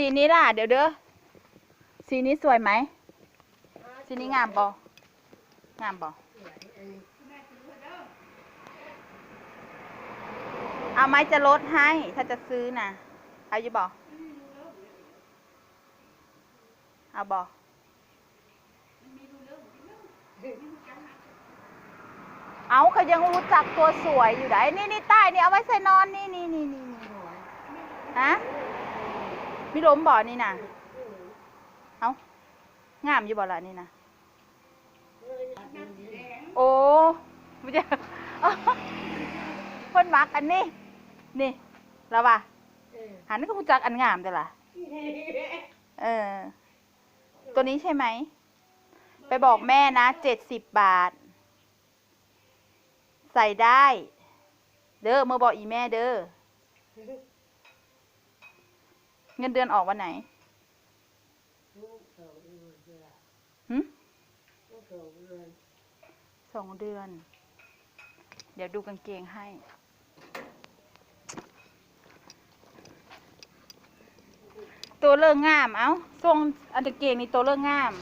สีนี้ล่ะ เดี๋ยวเด้อ สีนี้สวยไหม สีนี้งามปงามปเอาไหมจะลดให้ ถ้าจะซื้อนะเอาอยู่บอเอาบอเอาเขายังรู้จักตัวสวยอยู่ไหนนี่นี่ใต้นี่เอาไว้ใส่นอนนี่นี่นี่นี่นี่ฮะ มีลมบ่อนี่นะเอางามอยู่บ่ล่ะนี่นะโอ้ไม่ใช่คนมักอันนี้ นี่แล้วว่ะหันก็รู้จักอันงามแต่ละเออ ตัวนี้ใช่ไหม ไปบอกแม่นะเจ็ดสิบบาท ใส่ได้ เด้อเมื่อบอกอีแม่เด้อ เงินเดือนออกวันไหนหึสองเดือน เดี๋ยวดูกางเกงให้ ตัวเลิกงาม เอ้าทรงอันกางเกงนี่ตัวเลิกงาม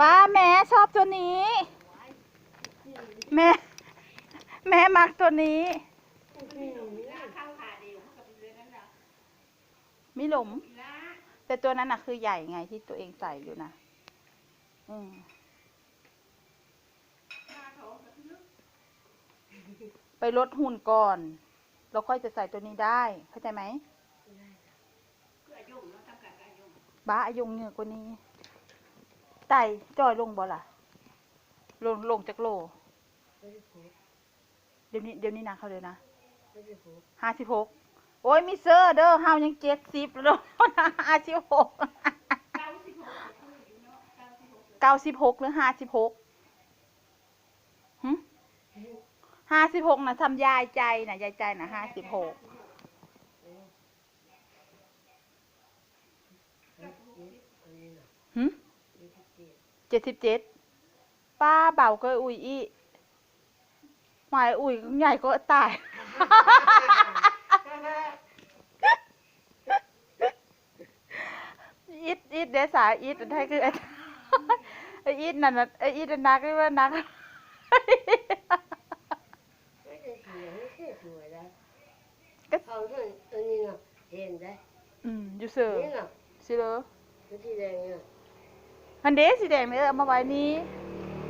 ป้าแม่ชอบตัวนี้ แม่ แม่มักตัวนี้ มีหลุม แต่ตัวนั้นน่ะคือใหญ่ไงที่ตัวเองใส่อยู่นะอืมไปลดหุ่นก่อนเราค่อยจะใส่ตัวนี้ได้ เข้าใจไหมบ้าอายุงเหนือกว่านี้ไต่จอยลงบ่ล่ะ ลงลงจากโล เดี๋ยวนี้ เดี๋ยวนี้นะเขาเลยนะห้าสิบหก โอ้ยมีเซอร์เด้อห้ายังเจ็ดสิบแล้วห้าสิบหกเก้าสิบหกหรือห้าสิบหกห้าสิบหกนะทำยายใจนะยายใจนะห้าสิบหกหึเจ็ดสิบเจ็ดป้าเบาก็อุ้ยอีหมายอุ้ยใหญ่ก็ตาย อีดเดสาอีดไทยคือไอ้ไอ้อีดนั่นน่ะไอ้อีดนักหรือว่านักเขาส่วนตัวนี้เนาะเห็นได้อืมอยู่เสือนี่เนาะสิเหลอสีแดงเนี่ยฮันเดสีแดงเนี่ยเอามาไว้นี้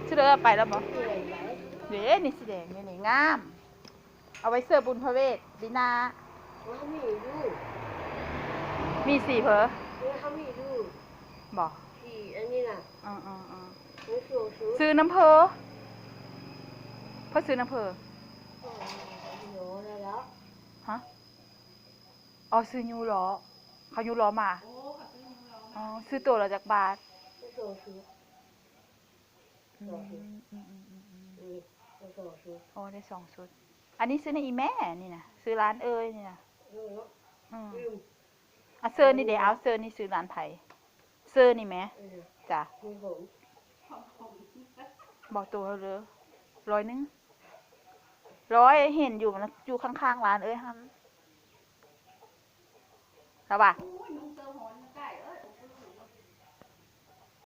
สิเลอเอาไปแล้วบ่ที่แดงเด้นี่สีแดงนี่นี่งาม เอาไว้เสื้อบุญพระเวทดีนาว่ามีดูมีสีเพอ เขามีดูบ่ที่อันนี้น่ะอืออืออือมันโซซูซื้อน้ำเพอเพ่อซื้อน้ำเพอโอ้โหแล้วฮะอ๋อซื้อยูล้อเขายูล้อมาอ๋อซื้อตัวละจากบาทมันโซซูอืมอืมอืมอืมอืมนี่มันโซซูโอ้ได้สองชุด อันนี้ซื้อในอีแม่นี่นะซื้อร้านเอ้ยนี่นะดูเนาะอืมลืมอะ เซอร์นี่เดี๋ยวเอาเซอร์นี่ซื้อร้านไผ่เซอร์นี่แหม่เออจ้ะมีผมบอกตัวเลยร้อยหนึงร้อยเห็นอยู่มันอยู่ข้างๆร้านเอ้ยฮันแล้วป่ะโอ้ย